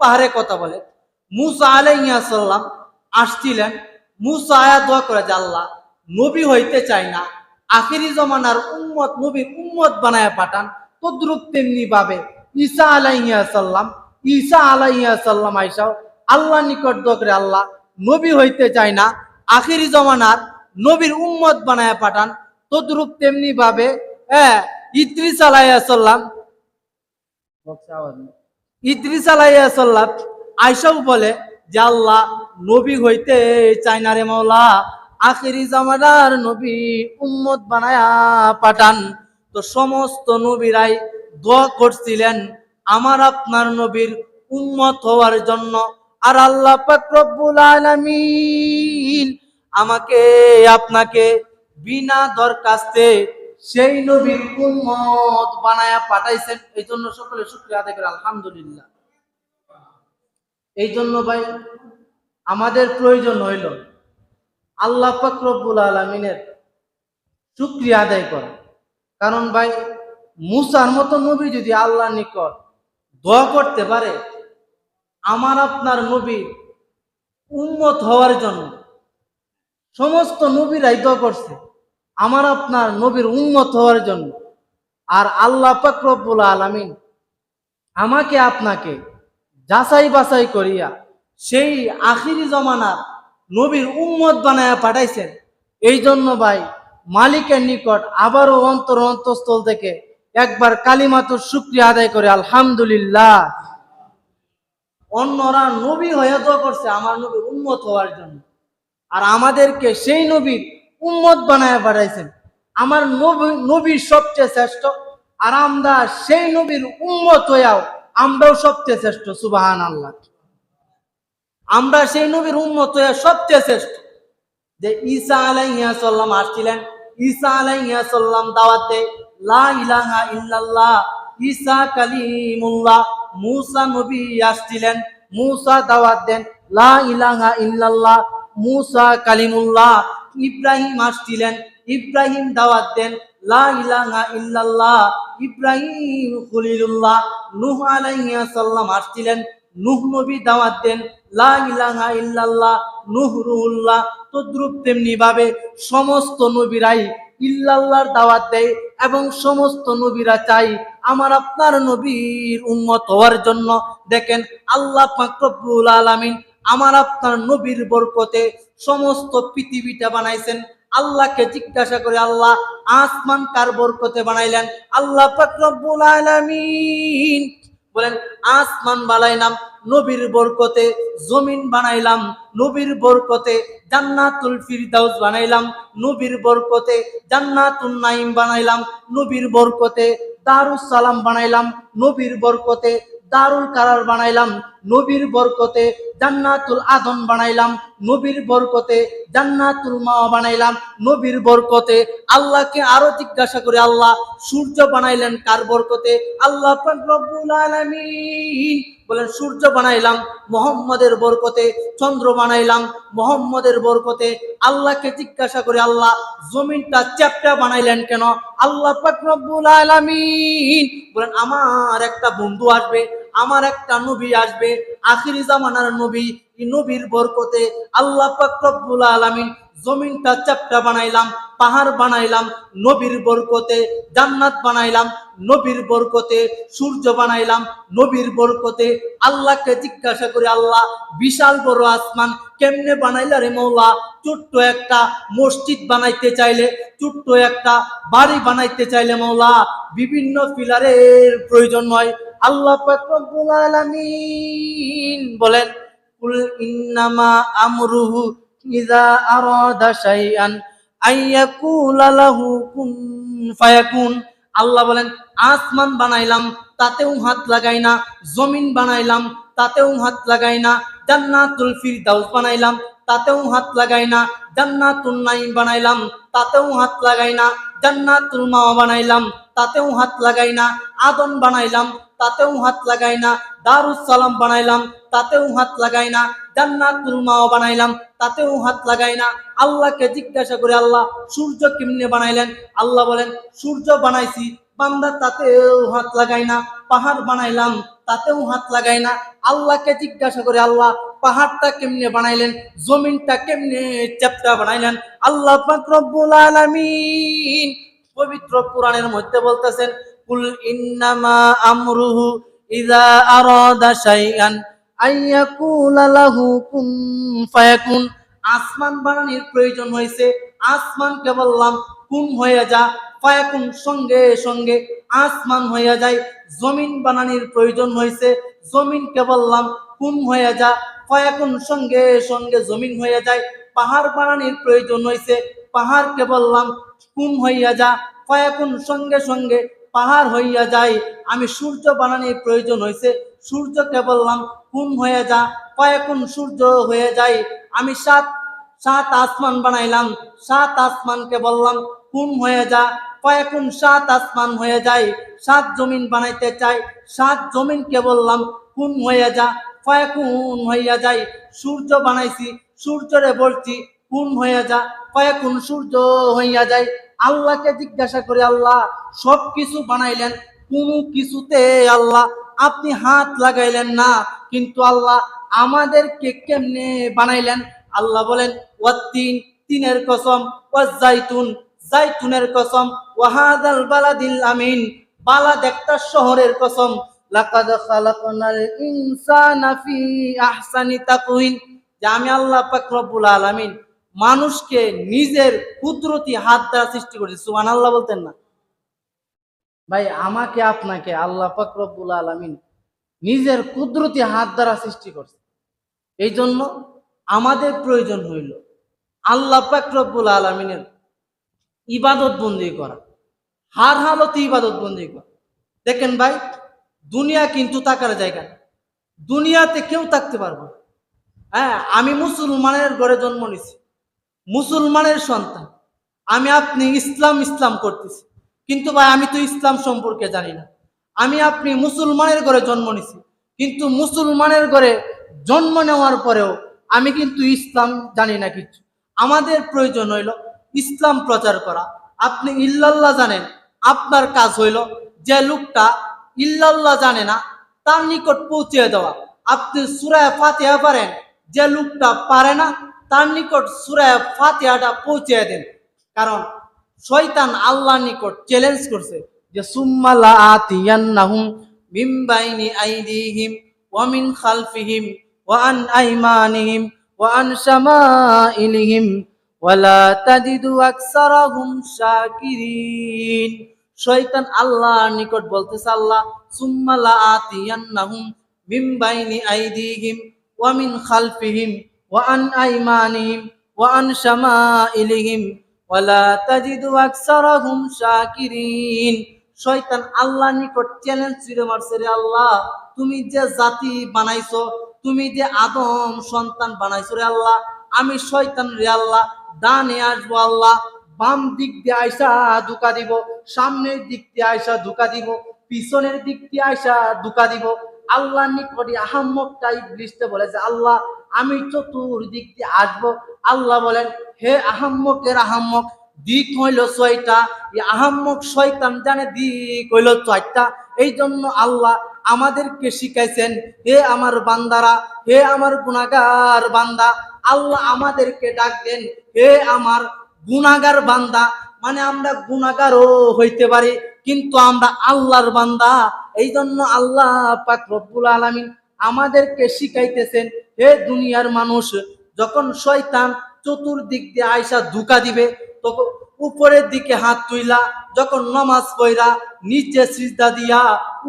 পাহাড়ে কথা বলে। মুসা আলাইসাল্লাম আসছিলেন। মুসা আয়া দোয়া করে আল্লাহ, নবী হইতে চাই না। আখিরি জমানার উম্মত নবীর উম্মত বানায় পাঠান। তদ্রুপ তেমনি ভাবে ঈসা আলাইসাল্লাম ঈসা আলাইসাল্লাম আইসাও আল্লাহ নিকট দোয়া আল্লাহ, নবী হইতে চাই না। আখিরি জমানার নবীর উম্মত বানায় পাঠান। তদ্রুপ তেমনি ভাবে হ্যাঁ ইদ্রিস আলাইসাল্লাম ইদ্রিস আলাইসাল্লাম আইসাও বলে যে আল্লাহ নবী হইতে চায় না রে মাওলা, আখিরি জামানার নবী উম্মত বানায়া পাঠান। তো সমস্ত নবীরাই দোয়া করছিলেন আমার আপনার নবীর উম্মত হওয়ার জন্য। আর আল্লাহ রব্বুল আলামিন আমাকে, আপনাকে বিনা দরখাস্তে সেই নবীর উম্মত বানায়া পাঠাইছেন। এই জন্য সকলে শুক্রিয়া আদায় করে, আলহামদুলিল্লাহ। এই জন্য ভাই, আমাদের প্রয়োজন হইল, আল্লাহ পাক রব্বুল আলমিনের শুক্রিয়া আদায় করা। কারণ ভাই, মুসার মতো নবী যদি আল্লাহ নিকট দোয়া করতে পারে, আমার আপনার নবী উন্মত হওয়ার জন্য সমস্ত নবীরাই দোয়া করছে। আমার আপনার নবীর উন্মত হওয়ার জন্য। আর আল্লাহ পাক রব্বুল আলমিন আমাকে আপনাকে যাচাই বাছাই করিয়া সেই আখিরি জমানার নবীর উম্মত বানায়া পাঠাইছেন। এই জন্য ভাই, মালিকের নিকট আবারও অন্তর অন্তঃস্থল থেকে একবার কালিমাতুর শুক্রিয়া আদায় করে, আলহামদুলিল্লাহ। অন্যরা নবী হয়ে করছে, আমার নবীর উম্মত হওয়ার জন্য। আর আমাদেরকে সেই নবীর উম্মত বানায় পাঠাইছেন আমার নবী নবীর সবচেয়ে শ্রেষ্ঠ, আর আমরা সেই নবীর উম্মত হইয়াও আমরাও সবচেয়ে শ্রেষ্ঠ সুবাহান আল্লাহ আমরা সেই নবীর উম্মত হইয়া সবচেয়ে শ্রেষ্ঠ। যে ঈসা আলাইহিয়া সাল্লাম আসছিলেন, ঈসা আলাইহিয়া সাল্লাম দাওয়াতে, লা ইলাহা ইল্লাল্লাহ, ঈসা কালিমুল্লাহ, মুসা নবী আসছিলেন, মুসা দাওয়াত দেন, লা ইলাহা ইল্লাল্লাহ, মুসা কালিমুল্লাহ ইব্রাহিম আসছিলেন, ইব্রাহিম দাওয়াত দেন, লা ইলাহা ইল্লাল্লাহ, ইব্রাহিম খলিলুল্লাহ, নূহ আলাইহিয়া সাল্লাম আসছিলেন, নূহ নবী দাওয়াত দেন, লা ইলাহা ইল্লাল্লাহ, নূহ রুহুল্লাহ, তদ্রুপ তেমনি ভাবে সমস্ত নবীরাই ইল্লাল্লাহর দাওয়াত দেয় এবং সমস্ত নবীরা চাই আমার আপনার নবীর উম্মত হওয়ার জন্য। দেখেন আল্লাহ পাক রব্বুল আলামিন আমার আপনার নবীর বরকতে সমস্ত পৃথিবীটা বানাইছেন। আল্লাহকে জিজ্ঞাসা করে আল্লাহ আসমান কার বরকতে বানাইলেন? আল্লাহ বলেন, আসমান বানাইলাম, নবীর বরকতে জমিন বানাইলাম, নবীর বরকতে জান্নাতুল ফিরদাউস বানাইলাম, নবীর বরকতে জান্নাতুন নাইম বানাইলাম, নবীর বরকতে দারুস সালাম বানাইলাম, নবীর বরকতে দারুল কারার বানাইলাম, নবীর বরকতে জান্নাতুল আদন বানাইলাম, নবীর বরকতে জান্নাতুল মা বানাইলাম, নবীর বরকতে আল্লাহকে আরও জিজ্ঞাসা করে আল্লাহ, সূর্য বানাইলেন কার বরকতে? আল্লাহ বলেন, সূর্য বানাইলাম, মোহাম্মদের বরকতে চন্দ্র বানাইলাম, মোহাম্মদের বরকতে আল্লাহকে জিজ্ঞাসা করে আল্লাহ, জমিনটা চ্যাপটা বানাইলেন কেন? আল্লাহ রব্বুল আলামিন বলেন, আমার একটা বন্ধু আসবে আমার একটা নবী আসবে, আখিরি জামানার নবী নবীর বরকতে আল্লাহ পাক রব্বুল আলামিন জমিনটা চ্যাপটা বানাইলাম, পাহাড় বানাইলাম, নবীর বরকতে জান্নাত বানাইলাম, নবীর বরকতে সূর্য বানাইলাম, নবীর বরকতে আল্লাহকে জিজ্ঞাসা করে আল্লাহ, বিশাল বড় আসমান কেমনে বানাইলা রে মৌলা ছোট্ট একটা মসজিদ বানাইতে চাইলে, ছোট্ট একটা বাড়ি বানাইতে চাইলে মৌলা বিভিন্ন পিলারের প্রয়োজন হয়। আল্লাহ আলামিন বলেন, কুল ইন্নামা আমরুহু ইযা আরাদা শাইআন আইয়াকুলা লাহু কুন ফায়াকুন। আল্লাহ বলেন, আসমান বানাইলাম, তাতেও হাত লাগাই না। জমিন বানাইলাম, তাতেও হাত লাগাই না। জান্নাতুল ফিরদাউস বানাইলাম তাতেও হাত লাগাই না জান্নাতুল নাইম বানাইলাম, তাতেও হাত লাগাই না, জান্নাতুল মাওয়া বানাইলাম, তাতেও হাত লাগাই না আদন বানাইলাম, তাতেও হাত লাগাই না, দারুস সালাম বানাইলাম, তাতেও হাত লাগাই না, জান্নাতুল মাওয়া বানাইলাম, তাতেও হাত লাগাই না। আল্লাহকে জিজ্ঞাসা করে আল্লাহ, সূর্য কেমনে বানাইলেন? আল্লাহ বলেন, সূর্য বানাইছি, বান্দা তাতেও হাত লাগাই না, পাহাড় বানাইলাম, তাতেও হাত লাগাই না। আল্লাহকে জিজ্ঞাসা করে আল্লাহ পাহাড়টা কেমনে বানাইলেন, জমিনটা কেমনে চ্যাপ্টা বানাইলেন, আল্লাহ পাক রব্বুল আলামিন পবিত্র কোরআনের মধ্যে বলতেছেন, কুল ইন্নামা আমরুহু ইযা আরাদা শাইআন আইয়াকুলা লাহু কুন ফায়াকুন। আসমান বানানোর প্রয়োজন হয়েছে, আসমানকে বললাম, কুন হয়ে যা, ফায়াকুন সঙ্গে সঙ্গে আসমান হয়ে যায়। জমিন বানানোর প্রয়োজন হয়েছে, জমিনকে বললাম, কুন হয়ে যা ফায়াকুন সঙ্গে সঙ্গে জমিন হয়ে যায়, পাহাড় বানানির প্রয়োজন হয়েছে পাহাড়কে বললাম কুম হইয়া যা ফায়াকুন সঙ্গে সঙ্গে পাহাড় হইয়া যায়, আমি সূর্য বানানির প্রয়োজন হয়েছে সূর্যকে বললাম কুম হয়ে যা ফায়াকুন সূর্য হয়ে যায়, আমি সাত সাত আসমান বানাইলাম, সাত আসমানকে বললাম কুম হয়ে যা কয়েকুন সাত আসমান হয়ে যায়, সাত জমিন বানাইতে চাই, সাত জমিনকে বললাম কুন হয়ে যা কয়েকুন হইয়া যাই, সূর্য বানাইছি, সূর্যরে বলছি, কুন হয়ে যা কয়েকুন সূর্য হইয়া যাই। আল্লাহকে জিজ্ঞাসা করে, আল্লাহ সব কিছু বানাইলেন, কোনো কিছুতে আল্লাহ, আপনি হাত লাগাইলেন না, কিন্তু আল্লাহ আমাদেরকে কেমনে বানাইলেন? আল্লাহ বলেন, ওয়াত্তিন, তিনের কসম ওয়াজাইতুন জাইতুনের কসম, ওয়াহাদাল বালাদিল আমিন, বালাদ একটা শহরের কসম লাকাদ খালাকনাল ইনসানা ফি আহসানি তাকওয়িন। যে আমি আল্লাহ পাক রব্বুল আলামিন মানুষকে নিজের কুদরতি হাত দ্বারা সৃষ্টি করেছি, সুবহানাল্লাহ বলতেন না। ভাই, আমাকে আপনাকে আল্লাহ পাক রব্বুল আলামিন নিজের কুদরতি হাত দ্বারা সৃষ্টি করছে। এই জন্য আমাদের প্রয়োজন হইল আল্লাহ পাক রব্বুল আলমিনের ইবাদত বন্দি করা, হার হালতে ইবাদত বন্দি করা। দেখেন ভাই দুনিয়া কিন্তু তাকার জায়গা। দুনিয়াতে কেউ থাকতে পারব। হ্যাঁ আমি মুসলমানের ঘরে জন্ম নিছি মুসলমানের সন্তান। আমি আপনি ইসলাম ইসলাম করতেছি। কিন্তু ভাই, আমি তো ইসলাম সম্পর্কে জানি না। আমি আপনি মুসলমানের ঘরে জন্ম নিছি কিন্তু মুসলমানের ঘরে জন্ম নেওয়ার পরেও আমি কিন্তু ইসলাম জানি না কিছু। আমাদের প্রয়োজন হইল ইসলাম প্রচার করা। আপনি ইল্লাল্লাহ জানেন, আপনার কাজ হইল যে লোকটা ইল্লাল্লাহ জানে না, তার নিকট পৌঁছে দেওয়া। আপনি সুরায় ফাতিহা পারেন যে লোকটা পারে না, তার নিকট সুরায় ফাতিহাটা পৌঁছে দেন। কারণ শয়তান আল্লাহ নিকট চ্যালেঞ্জ করছে যে সুম্মালা আতিয়ান্নাহুম মিন বাইনি আইদিহিম ওয়া মিন খালফিহিম ওয়া আন আইমানিহিম ওয়া আন শামাইলিহিম ওয়ালা তাজিদু আকসারাহুম শাকিরিন। শয়তান আল্লাহর নিকট বলতেছে, আল্লাহ সুম্মালা আতিয়ান্নাহুম মিন বাইনি আইদিহিম ওয়া মিন খালফিহিম ওয়া আন আইমানিহিম ওয়া আন শামাইলিহিম ওয়ালা তাজিদু আকসারাহুম শাকিরিন। শয়তান আল্লাহর নিকট চ্যালেঞ্জ ছুড়ে মারছে, রে আল্লাহ, তুমি যে জাতি বানাইছো, তুমি যে আদম সন্তান বানাইছো, রে আল্লাহ, আমি শয়তান রে আল্লাহ, ডানে আসব আল্লাহ বাম দিক দিয়ে আয়সা ধোকা দিব, সামনের দিক দিয়ে আয়সা ধোকা দিব, পিছনের দিক দিয়ে আয়সা ধোকা দিব। আল্লাহ নিকটে আহাম্মকটা ইবলিসতে বলে যে, আল্লাহ, আমি চতুর্দিক দিয়ে আসব। আল্লাহ বলেন, হে আহাম্মকের আহাম্মক, দিক হইল ছয়টা। আহাম্মক শয়তান জানে দিক হইল ছয়টা এই জন্য আল্লাহ আমাদেরকে শিখাইছেন, হে আমার বান্দারা, হে আমার গুনাগার বান্দা, আল্লাহ আমাদেরকে ডাক দেন, হে আমার গুনাগার বান্দা। মানে আমরা গুনাগারও হইতে পারি, কিন্তু আমরা আল্লাহর বান্দা। এই জন্য আল্লাহ পাক রব্বুল আলামিন আমাদেরকে শিখাইতেছেন, হে দুনিয়ার মানুষ, যখন শয়তান চতুর্দিক দিয়ে আয়সা ধোকা দিবে, তখন উপরের দিকে হাত তুইলা, যখন নমাজ পড়া নিচে সিজদা দিয়া,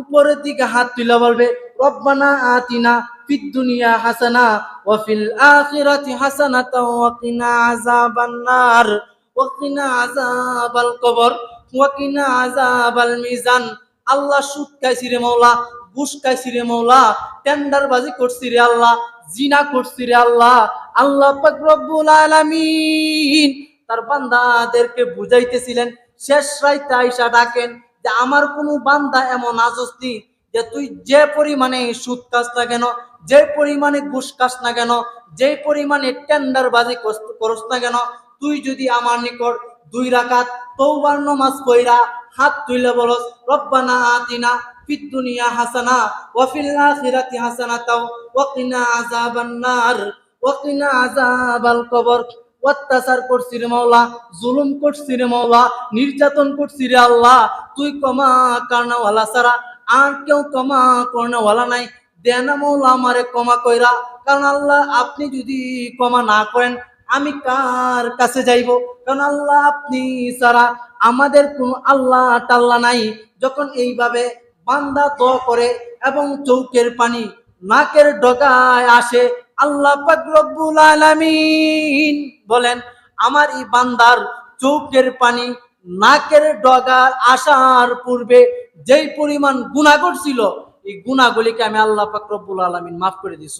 উপরের দিকে হাত তুইলা বলবে রব্বানা আতিনা ফিদ দুনিয়া হাসানা আখিরাতি আযাবান নার আযাবাল কবর আযাবাল মিজান। আল্লাহ সুদ খাইছি রে মৌলা ঘুষ খাইছি রে মৌলা টেন্ডার বাজি করছি রে আল্লাহ, জিনা করছি রে আল্লাহ আল্লাহ পাক রব্বুল আলামিন তার বান্দাদেরকে বুঝাইতেছিলেন, শেষ রাইতে আইসা ডাকেন যে আমার কোনো বান্দা এমন আজস্তি যে তুই যে পরিমাণে সুদ কাজ না কেন, যে পরিমাণে ঘুষ কাজ না কেন, যে পরিমাণে টেন্ডার বাজি করস না কেন, তুই যদি আমার নিকট দুই রাকাত তৌবার নমাজ পইরা হাত তুইলে বলস, রব্বানা আতিনা ফিদ দুনিয়া হাসানা, ওয়া ফিল আখিরাতি হাসানাতাও, ওয়া কিনা আযাবান নার, ওয়া কিনা আযাবাল কবর। অত্যাচার করছি রে মাওলা, জুলুম করছি রে মাওলা, নির্যাতন করছি রে আল্লাহ, তুই ক্ষমা কারণাওয়ালা ছাড়া আর কেউ ক্ষমা করণাওয়ালা নাই। দেনা মাওলা আমারে ক্ষমা কইরা, কারণ আল্লাহ আপনি যদি ক্ষমা না করেন, আমি কার কাছে যাইব? কারণ আল্লাহ আপনি ছাড়া আমাদের কোনো আল্লাহ টাল্লা নাই। যখন এইভাবে বান্দা দোয়া করে এবং চৌকের পানি নাকের ডগায় আসে, আল্লাহ রব্বুল আলামিন বলেন, আমার এই বান্দার চৌকের পানি নাকের ডগার আসার পূর্বে যেই পরিমাণ গুণা করছিল এই গুণাগুলিকে আমি আল্লাহ পাক রব্বুল আলমিন মাফ করে দিছি